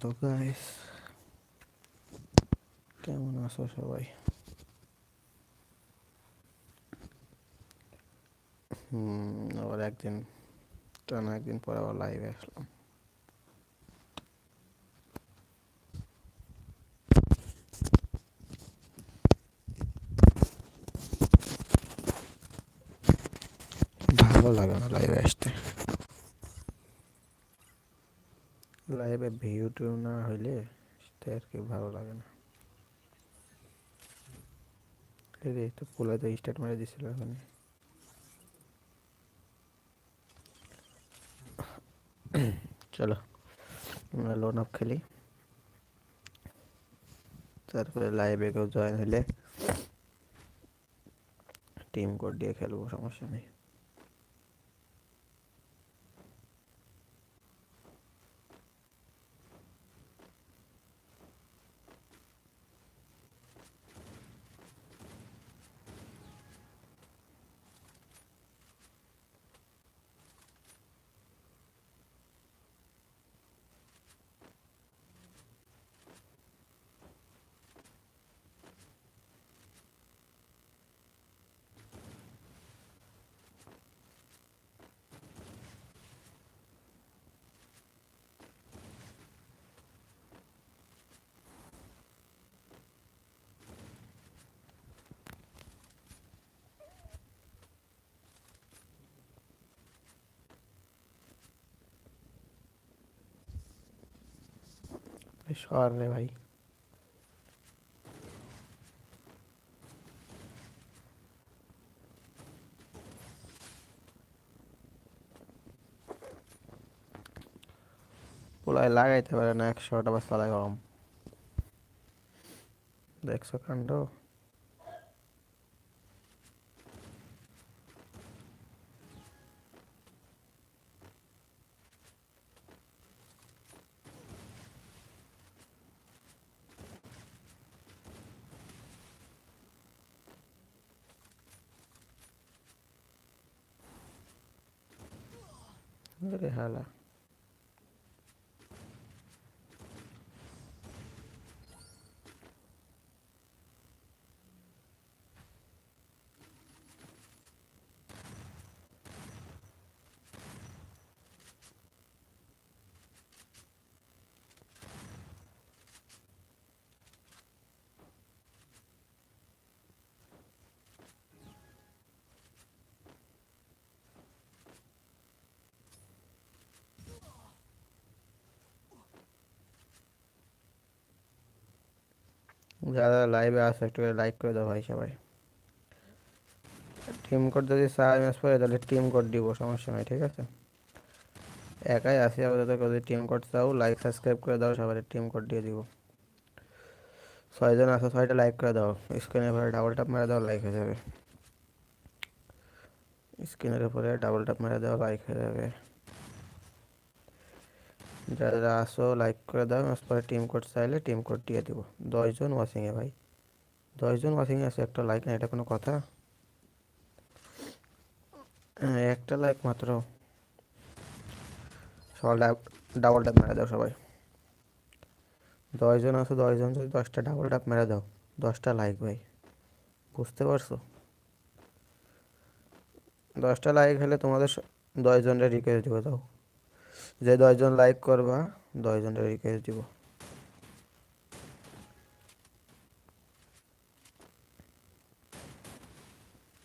তো গাইস কেমন আছো সবাই হুম আবার একদিন টানা একদিন পর আবার লাইভে আসলাম ভালো লাগে না লাইভে আসতে লাইভে ভিউ টিউ না হইলে সেটা আর কি ভালো লাগে না। রে তো পুলে তো স্টার্ট মেরে দিছিল এখানে চলো, আমরা লোন আপ খেলি। তারপরে লাইভে কেউ জয়েন হলে টিম কোড দিয়ে খেলব, সমস্যা নেই। সর রে ভাই। পোলায় লাগাইতে পারে না একশোটা বা চালায় গরম দেখছ কাণ্ড? আরে হালা যারা লাইভে আসো, একটু লাইক করে দাও ভাই সবাই। টিম কোড যদি চার ম্যাচ পরে তাহলে টিম কোড দিব, সমস্যা নাই, ঠিক আছে? একাই আসি আপাতত, যদি টিম কোড চাও লাইক সাবস্ক্রাইব করে দাও, সবাই টিম কোড দিয়ে দিব। ছয়জন আসো, ছয়টা লাইক করে দাও। স্ক্রিনের উপরে ডাবল ট্যাপ মেরে দাও লাইক হয়ে যাবে। স্ক্রিনের উপরে ডাবল ট্যাপ মেরে দাও লাইক হয়ে যাবে। যারা আসো লাইক করে দাও পরে টিম কোড চাইলে টিম কোড দিয়ে দিব। দশজন ওয়াশিংয়ে ভাই। দশজন ওয়াশিংয়ে আছে একটা লাইক না এটা কোনো কথা? একটা লাইক মাত্র। সবাই ডাবল ডাব মেরে দাও সবাই। দশজন আসো, দশজন যদি দশটা ডাবল ডাব মেরে দাও, দশটা লাইক ভাই। বুঝতে পারছ? দশটা লাইক হলে তোমাদের দশজনের রিকোয়েস্ট দিব, দাও। যে দশজন লাইক করবা দশজনের রিকোয়েস্ট দিব।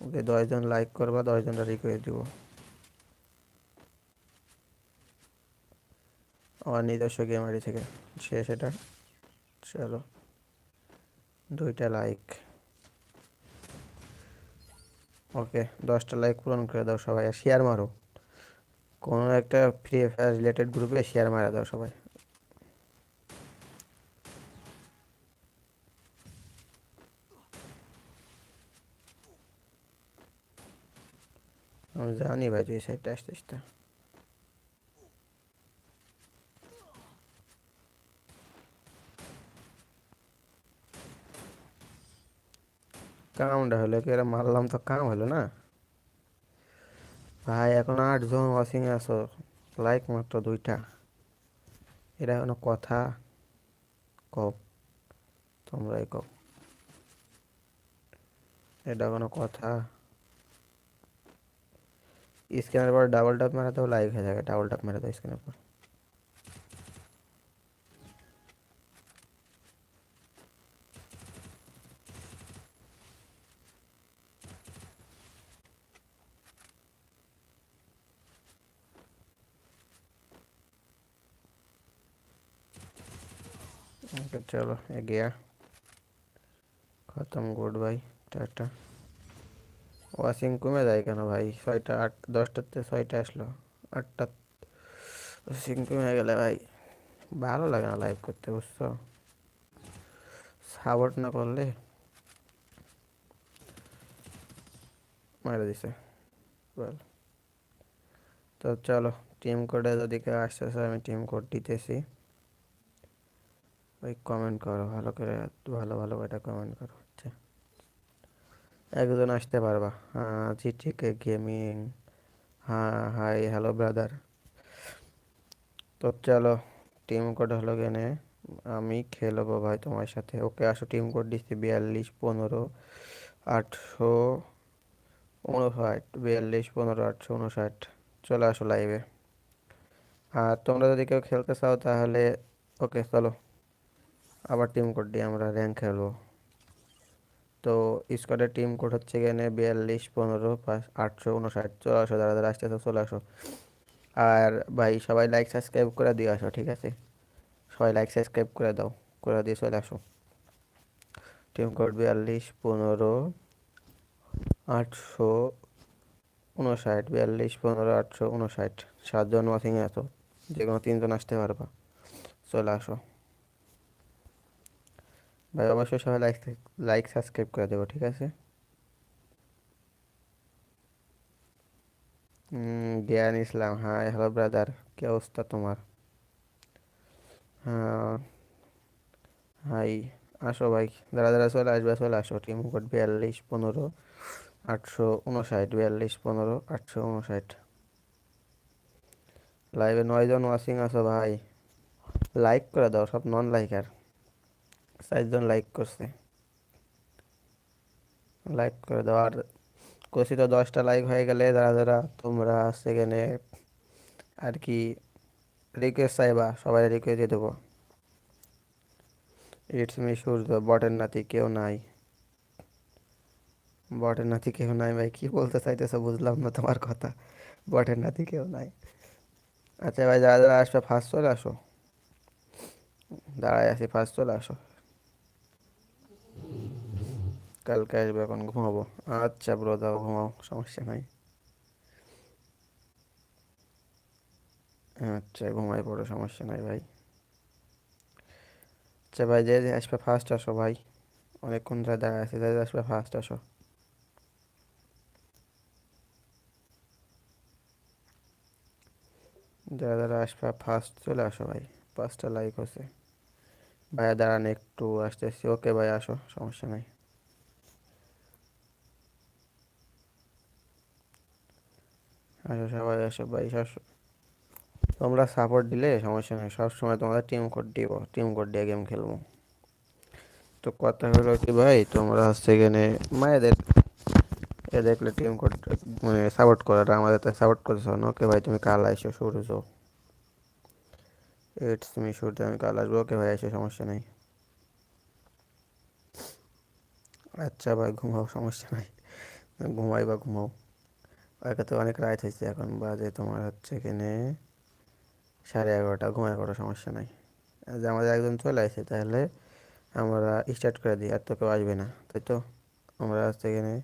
যে দশজন লাইক করবা দশজনের রিকোয়েস্ট দিব। আমার নিজস্ব গেম আইডি থেকে। সে সেটা চলো। দুইটা লাইক ওকে, দশটা লাইক পূরণ করে দাও সবাই শেয়ার মারো। কোনো একটা ফ্রি ফায়ার রিলেটেড গ্রুপে শেয়ার মারা দাও সবাই। আমি জানি ভাই তুই সাইডটা আসতিস তা। কামটা হলো কি? এরা মারলাম তো কাম হলো না? ভাই, এখন আটজন ওয়াচিং আছো। লাইক মাত্র দুইটা। এটা কোনো কথা? কব তোমরাই কব এটা কোনো কথা? স্ক্যানের পর ডাবল ট্যাপ মারা তো লাইভ হয়ে যাবে। ডাবল ট্যাপ মেরে দাও স্ক্যানের পর। चलो ये गया খতম গুড বাই টাটা ওয়াশিং কমে যায় কেন ভাই ছয়টা আট দশটাতে ছয়টা আসলো আটটা ওয়াশিং কমে গেলে ভাই ভালো লাগে না লাইভ করতে বুঝছো সাপোর্ট না করলে মেরে দিছে বল তো চলো টিম কোডে যদি কেউ আসতেছে আমি টিম কোড দিতেছি ওই কমেন্ট করো, ভালো করে, ভালো ভালো এটা কমেন্ট করো আচ্ছা একজন আসতে পারবা। হ্যাঁ জিটিকে গেমিং হ্যাঁ হাই হ্যালো ব্রাদার তো চলো টিম কোড হলো গেনে আমি খেলব ভাই তোমার সাথে। ওকে, আসো টিম কোড দিচ্ছি বিয়াল্লিশ, পনেরো, আটশো উনষাট, বিয়াল্লিশ, পনেরো, আটশো উনষাট। চলে আসো লাইভে আর তোমরা যদি কেউ খেলতে চাও তাহলে, ওকে, চলো। আবার টিম কোড দিয়ে আমরা র্যাঙ্ক খেলব। তো স্কোয়াডের টিম কোড হচ্ছে এখানে বিয়াল্লিশ, পনেরো, পাঁচ, আটশো উনষাট চলে আসো যারা যারা আসতেছে চলে আসো আর ভাই, সবাই লাইক সাবস্ক্রাইব করে দিয়ে আসো ঠিক আছে? সবাই লাইক সাবস্ক্রাইব করে দাও, করে দিয়ে চলে আসো। টিম কোড বিয়াল্লিশ, পনেরো, আটশো উনষাট বিয়াল্লিশ, পনেরো, আটশো উনষাট সাতজন ওয়াশিংয়ে আছো যে কোনো তিনজন আসতে পারবা। চলে আসো। ভাই, অবশ্যই সবাই লাইক লাইক সাবস্ক্রাইব করে দেবো, ঠিক আছে? জ্ঞান ইসলাম হাই হ্যালো ব্রাদার কি অবস্থা তোমার? হ্যাঁ হাই আসো ভাই, দাঁড়া দাঁড়া, চলে আসবে, চলে আসো টিম কোড বিয়াল্লিশ পনেরো, আটশো উনষাট, বিয়াল্লিশ পনেরো, আটশো উনষাট। লাইভে নয়জন ওয়াচিং আছো ভাই। লাইক করে দাও, সব নন লাইকার চারজন লাইক করছে। লাইক করে দাও। আর কষি তো দশটা লাইক হয়ে গেলে যারা যারা তোমরা সেখানে আর কি রিকোয়েস্ট চাইবা, সবাই রিকোয়েস্ট দিয়ে দেবো। ইটস মি সূর্য বটের নাতি কেউ নাই। বটের নাতি কেউ নাই ভাই, কি বলতে চাইতেছো বুঝলাম না তোমার কথা। বটের নাতি কেউ নাই। আচ্ছা ভাই, যারা যারা আসবে ফার্স্ট চলে আসো। দাঁড়ায় আছি ফার্স্ট চলে আসো। কালকে আসবে, এখন ঘুমাবো। আচ্ছা ব্রো দাও, ঘুমাও, সমস্যা নাই। আচ্ছা ঘুমাই পড়ো, সমস্যা নাই ভাই। আচ্ছা ভাই, যে আসবে ফার্স্ট আসো ভাই। অনেকক্ষণ ধরে দাঁড়ায় আছে, যে আসবে ফার্স্ট আসো। যারা যারা আসবে ফার্স্ট চলে আসো ভাই। পাঁচটা লাইক হচ্ছে। ভাইয়া দাঁড়ান একটু, আসতেছি। ওকে ভাই, আসো, সমস্যা নাই। আসো সবাই আসো, ভাই সব তোমরা সাপোর্ট দিলে সমস্যা নেই। সবসময় তোমাদের টিম কোড দিব টিম কোড দিয়ে গেম খেলব। তো কথা হলো কি ভাই, তোমরা হচ্ছে এখানে মায়েদের, এ দেখলে টিম কোড মানে সাপোর্ট করাটা আমাদের তো সাপোর্ট করছ না। ওকে ভাই, তুমি কাল আইসো সূর্য ইটস মি সূর্য আমি কাল আসব। ওকে ভাই এসে সমস্যা নেই। আচ্ছা ভাই, ঘুমাও, সমস্যা নাই। ঘুমাই বা ঘুমাও। একে তো অনেক রাত হয়েছে এখন বাজে তোমার হচ্ছে এখানে সাড়ে এগারোটা, ঘুমায় করো সমস্যা নাই। যে আমাদের একজন চলে আসে, তাহলে আমরা স্টার্ট করে দিই, আর তো কেউ আসবে না, তাই তো? আমরা হচ্ছে এখানে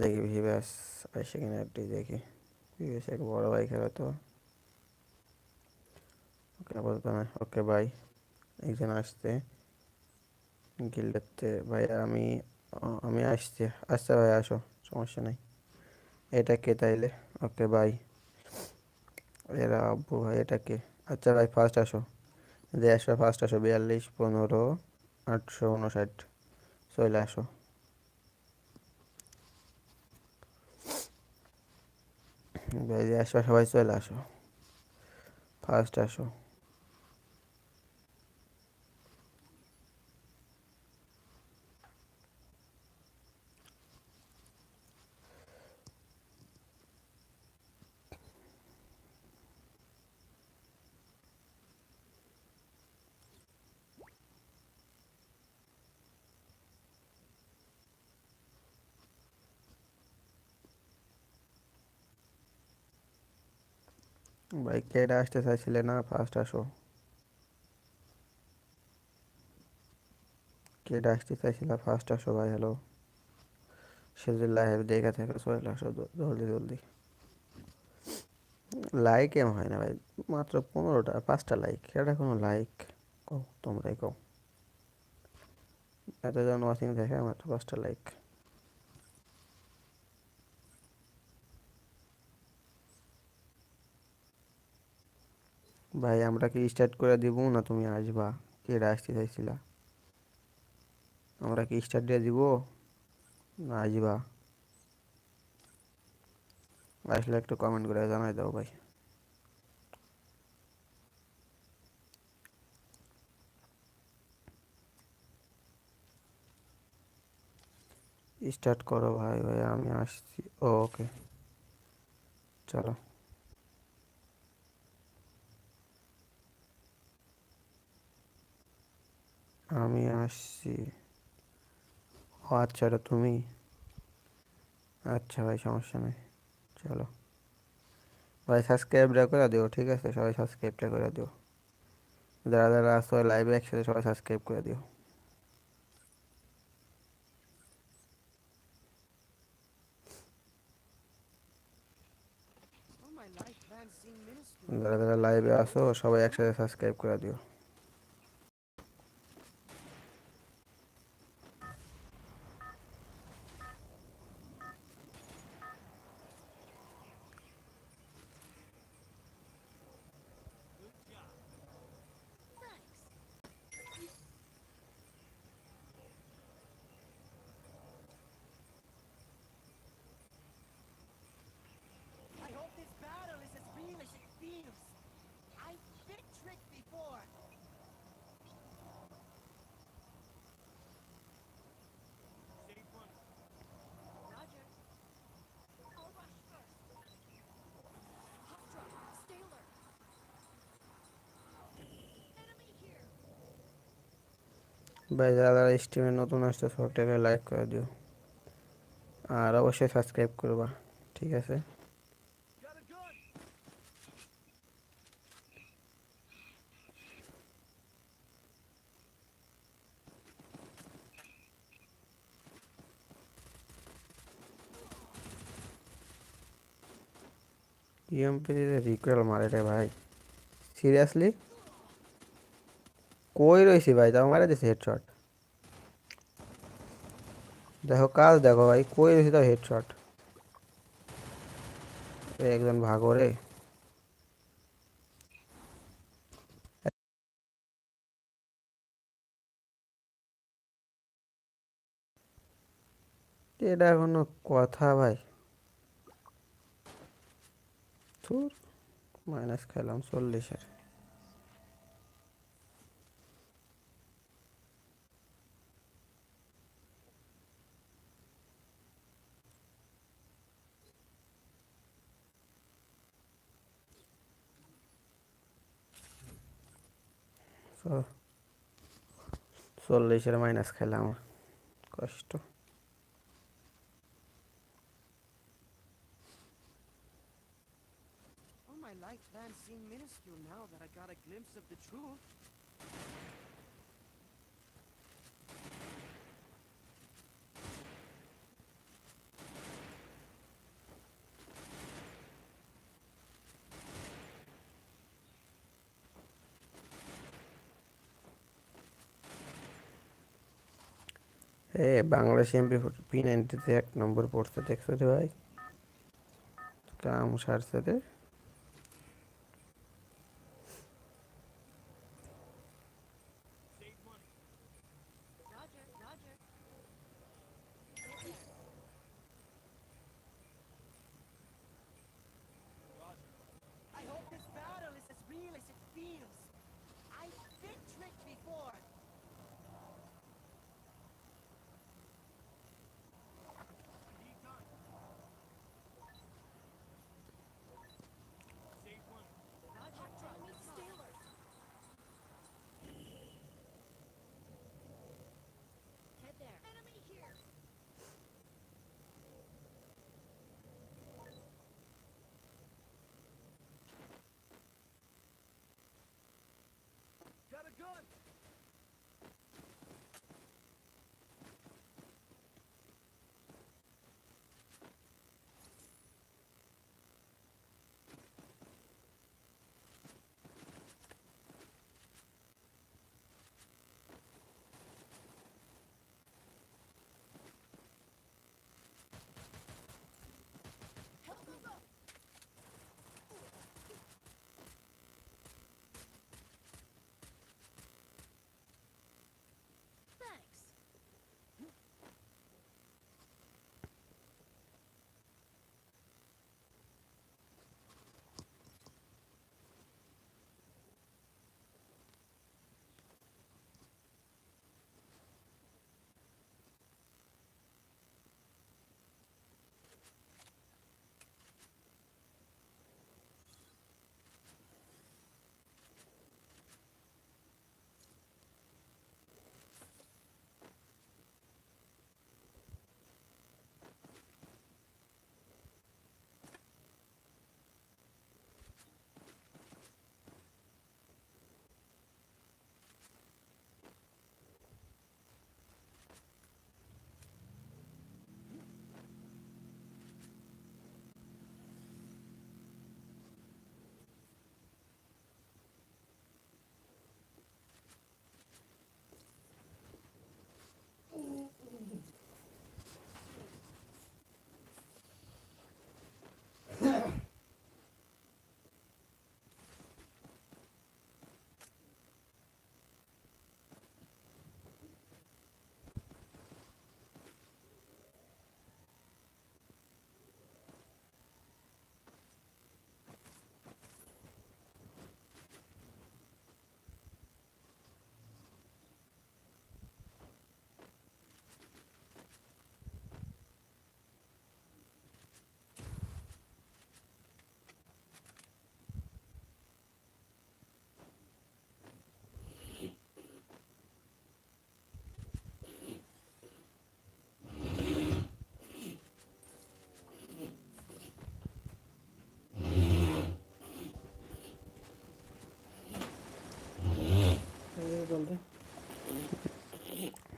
দেখি ভিভাস সেখানে একটি দেখি। ভিভাস এক বড় ভাই খেলো তো। ওকে বলতো না, ওকে ভাই একজন আসতে গিল্ডেতে ভাই আমি আমি আসছি আসতে ভাই আসো, সমস্যা নেই। এটা কে তাইলে? ওকে ভাই এরা আব্বু ভাই, এটা কে? আচ্ছা ভাই ফার্স্ট আসো। যে আসো ফার্স্ট আসো। বিয়াল্লিশ, পনেরো, আটশো উনষাট। চলে আসো। ভাই আসো, সবাই চলে আসো। ফার্স্ট আসো। ভাই কেডা আসতে চাইছিলে না ফার্স্ট আসো। কেডা আসতে চাইছিলে ফার্স্ট আসো ভাই হ্যালো সে যদি লাইভ দেখে থাকে, চলে আসো জলদি জলদি। লাইক এম হয় না ভাই, মাত্র পনেরোটা, পাঁচটা লাইক এটা কোনো লাইক কও, তোমরাই কও। এতজন ওয়াচিং দেখে মাত্র পাঁচটা লাইক ভাই, আমরা কি স্টার্ট করে দিব না তুমি আসবা? কেডা আসতে চাইছিলা? আমরা কি স্টার্ট দিয়ে দিব না আসবা? আসলে একটু কমেন্ট করে জানাই দাও ভাই। স্টার্ট করো ভাই ভাই, আমি আসছি। ওকে চলো। আমি আসছি। ও আচ্ছা এটা তুমি? আচ্ছা ভাই, সমস্যা নেই। চলো। ভাই সাবস্ক্রাইবটা করে দিও, ঠিক আছে? সবাই সাবস্ক্রাইবটা করে দিও। যারা যারা আসো লাইভে একসাথে সবাই সাবস্ক্রাইব করে দিও. যারা যারা লাইভে আসো, সবাই একসাথে সাবস্ক্রাইব করে দিও। যারা যারা স্ট্রিমে নতুন আসছে, সবটাকে লাইক করে দিও। আর অবশ্যই সাবস্ক্রাইব করবা, ঠিক আছে. ইএমপি দিতে রিকোয়েল মারে রে ভাই। সিরিয়াসলি কই রয়েছি ভাই? তাও মারা দিছে হেডশট দেখো, কাজ দেখো ভাই, কই রয়েছি তাও হেডশট একজন ভাগো রে। এটা কোনো কথা ভাই। মাইনাস খেলাম চল্লিশের। চল্লিশের মাইনাস খেলাম কষ্ট life plan seemed minuscule now that I got a glimpse of the truth. এ বাংলাদেশ এমপি পি নাইনটিতে এক নম্বর পড়ছে দেখছ রে ভাই। কাম সারছে রে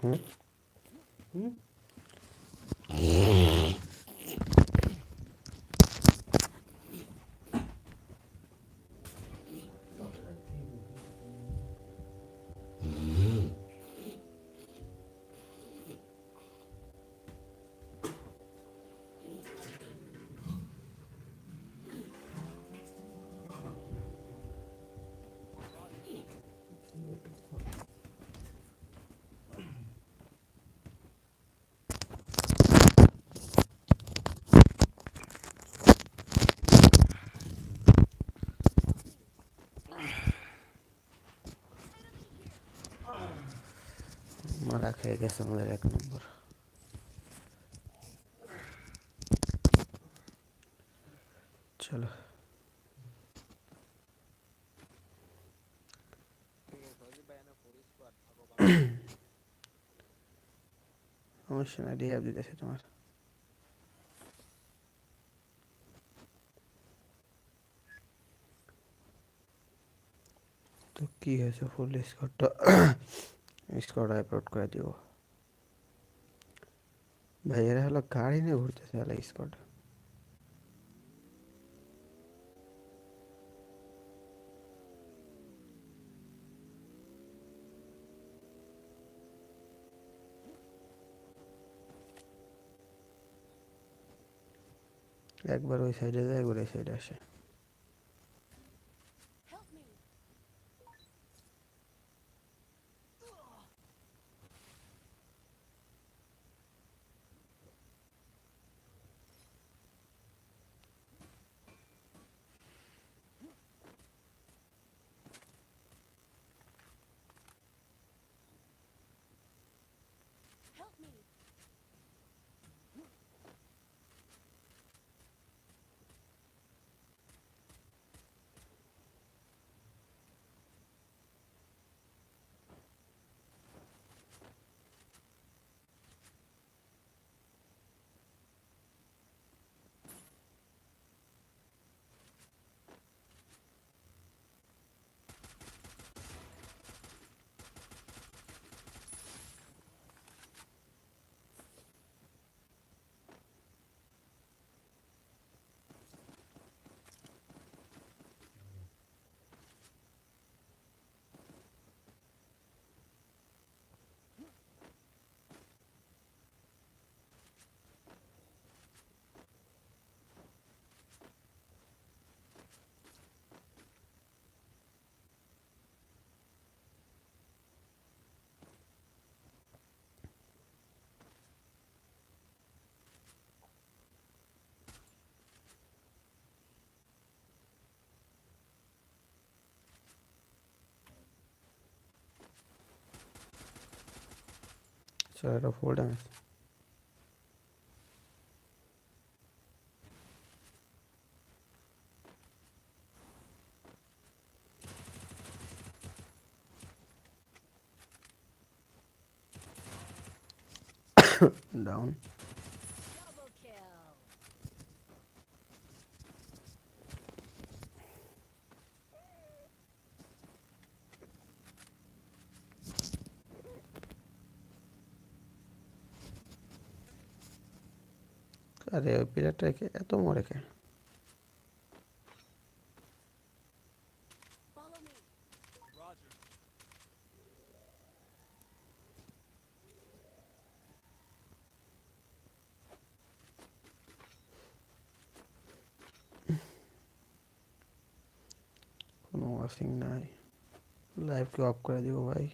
হুম হুম মারা খেয়ে গেছে আমাদের এক নম্বর। চলো। সমস্যা না রিহাব দিতেছে তোমার। তো কি হয়েছে? ফুল স্কোরটা স্কোর আপলোড করে দিব ভাই এরা হলো গাড়ি নিয়ে ঘুরতেছে হলো স্কোর একবার ওই সাইডে যায়, একবার এই সাইডে আসে। চলো এটা ফুল ড্যামেজ ওই প্লেয়ারটাকে এত মরে কে কোনো ওয়াশিং নাই। লাইভকে অফ করে দিব ভাই।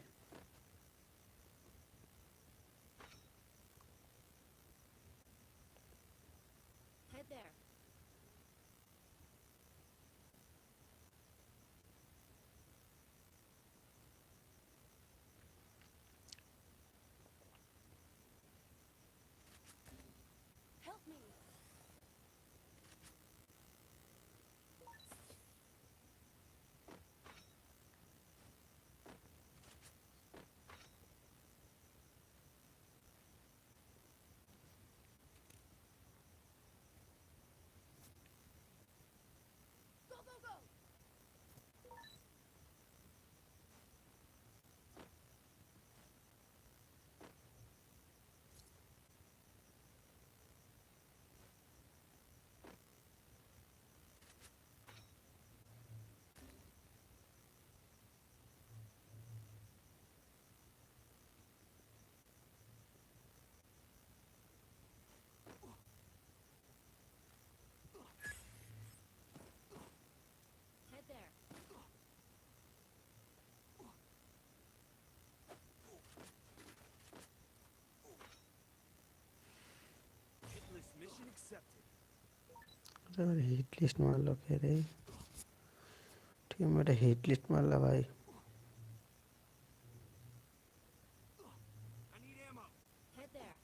হিট লিস্ট মারলো কে রে টিমমেটে হিট লিস্ট মারলা ভাই Head there.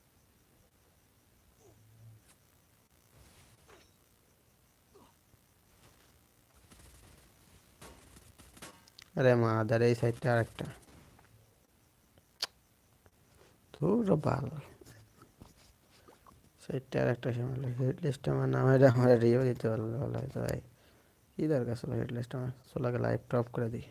আরে মাদার এই সাইডটা আরেকটা তোর বাল সাইডটা আরেকটা সময় হেড লিস্ট আমার নাম এটা আমার রিও দিতে পারল ভালো হয়তো ভাই, কী দরকার ছিল হেড লিস্ট আমার? সোলাকে লাইভ টপ করে দিই।